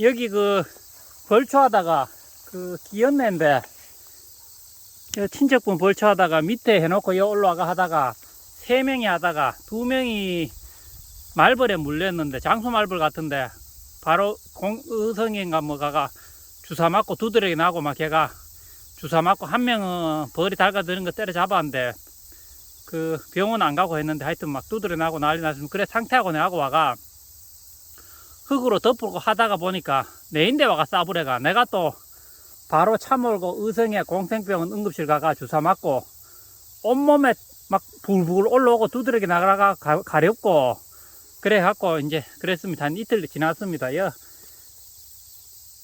여기 그 벌초하다가 그 기었네인데 그 친척분 벌초하다가 밑에 해놓고 여 올라가 하다가 세 명이 하다가 두 명이 말벌에 물렸는데 장수 말벌 같은데 바로 공 의성인가 뭐가가 주사 맞고 두드러기 나고 막 걔가 주사 맞고 한 명은 벌이 달가드는 거 때려 잡았는데 그 병원 안 가고 했는데 하여튼 막 두드려 나고 난리 났으면 그래 상태하고 내하고 와가 흙으로 덮고 하다가 보니까 내인데 와가 싸부래가 내가 또 바로 차 몰고 의성에 공생병원 응급실 가가 주사 맞고 온몸에 막 불불 올라오고 두드러기 나가가 가- 가렵고 그래 갖고 이제 그랬습니다. 한 이틀 지났습니다 여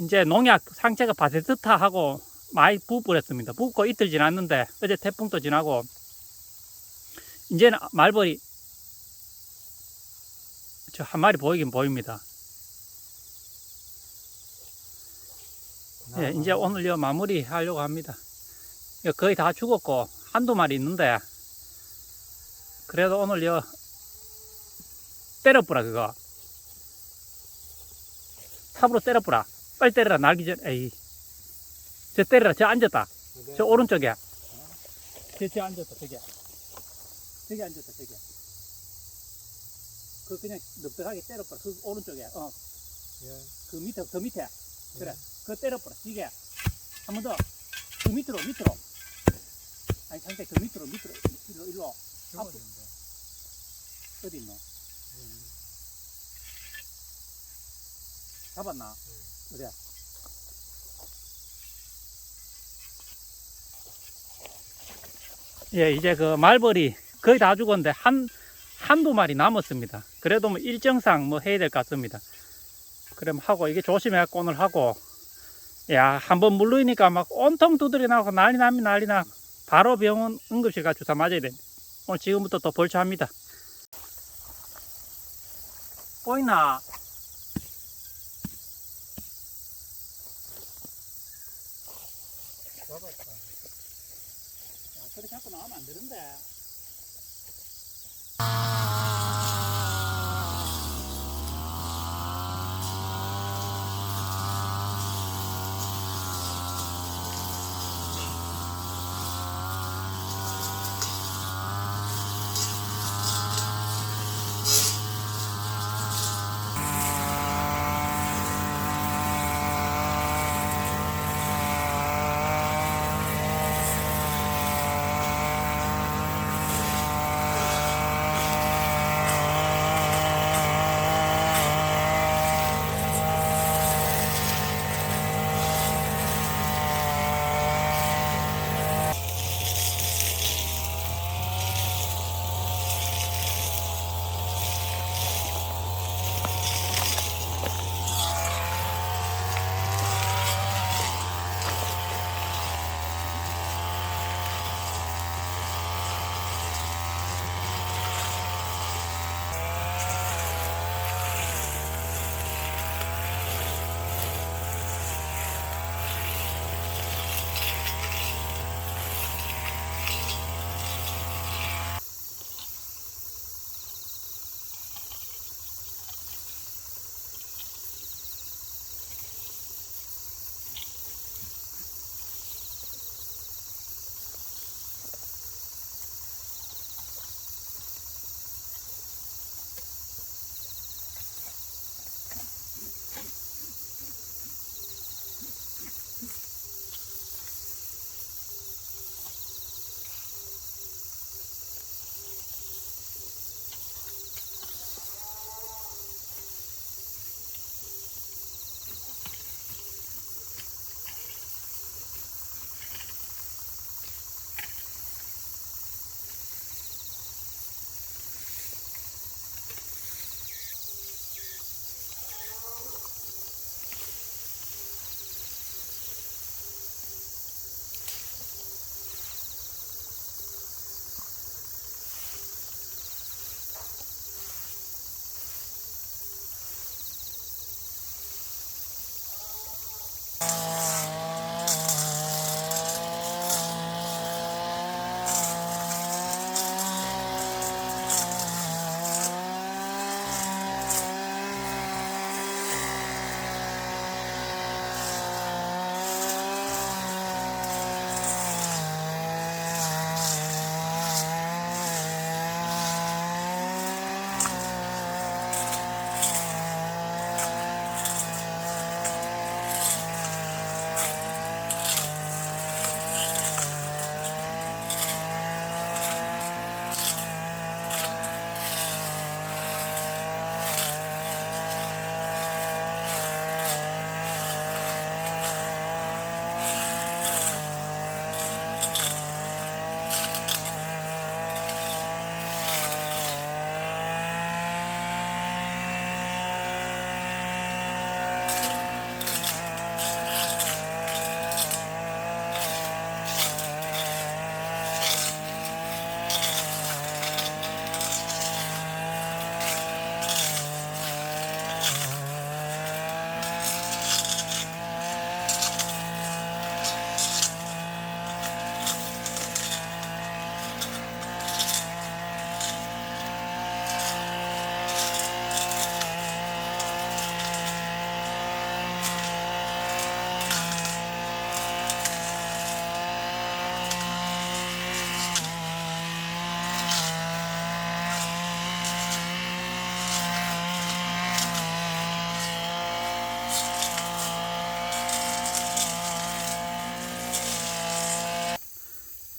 이제 농약 상체가 바세트타 하고 많이 부풀었습니다. 붓고 이틀 지났는데 어제 태풍도 지나고 이제는 말벌이 저 한 마리 보이긴 보입니다 예, 이제 오늘 요 마무리 하려고 합니다. 요 거의 다 죽었고, 한두 마리 있는데, 그래도 오늘 요, 때려뿌라, 그거. 삽으로 때려뿌라. 빨리 때려라, 날기 전, 에이. 저 때려라, 저 앉았다. 저 오른쪽에. 저, 저 앉았다, 저기. 저기 앉았다, 저기. 그 그냥 넉넉하게 때려뿌라. 그 오른쪽에. 어, 그 밑에, 그 밑에. 그래. 그거 때려버려. 이게. 한 번 더. 그 밑으로, 밑으로. 아니, 상대 그 밑으로, 밑으로, 일로, 일로. 앞, 어디 있노? 잡았나? 어디야? 예, 이제 그 말벌이 거의 다 죽었는데 한, 한두 마리 남았습니다. 그래도 뭐 일정상 뭐 해야 될 것 같습니다. 그럼 하고 이게 조심해갖고 오늘 하고 야 한 번 물르니까 막 온통 두드려 나고 난리 나면 난리 나 바로 병원 응급실 가 주사 맞아야 됩니다. 오늘 지금부터 또 벌초합니다. 보이나? 야, 그렇게 자꾸 나오면 안 되는데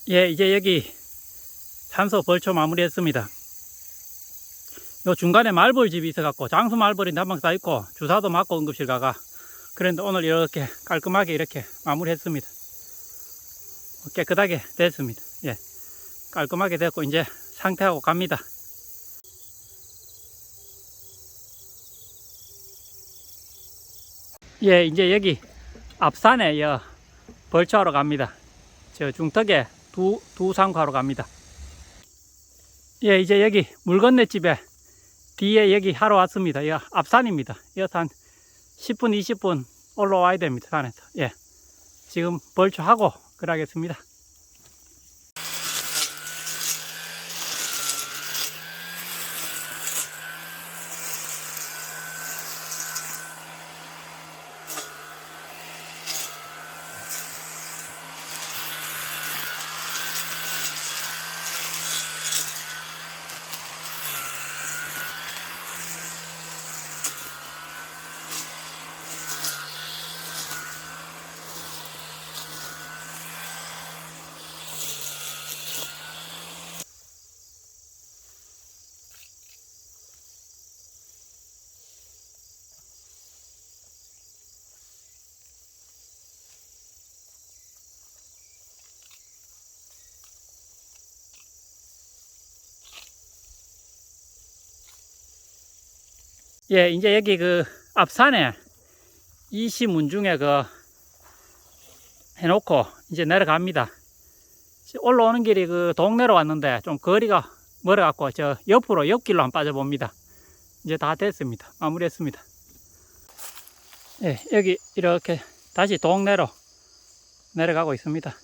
예, 이제 여기 산소 벌초 마무리했습니다. 요 중간에 말벌집이 있어갖고 장수 말벌이 난방 쌓 있고 주사도 맞고 응급실 가가. 그런데 오늘 이렇게 깔끔하게 이렇게 마무리했습니다. 깨끗하게 됐습니다. 예, 깔끔하게 됐고 이제 상태하고 갑니다. 예, 이제 여기 앞산에 여 벌초하러 갑니다. 저 중턱에 두, 두 상가로 갑니다. 예, 이제 여기 물건네 집에 뒤에 여기 하러 왔습니다. 여 앞산입니다. 여기서 한 10분, 20분 올라와야 됩니다. 산에서. 예. 지금 벌초하고 그러겠습니다. 예, 이제 여기 그 앞산에 이시문 중에 그 해놓고 이제 내려갑니다. 올라오는 길이 그 동네로 왔는데 좀 거리가 멀어갖고 저 옆으로 옆길로 한번 빠져봅니다. 이제 다 됐습니다. 마무리했습니다. 예, 여기 이렇게 다시 동네로 내려가고 있습니다.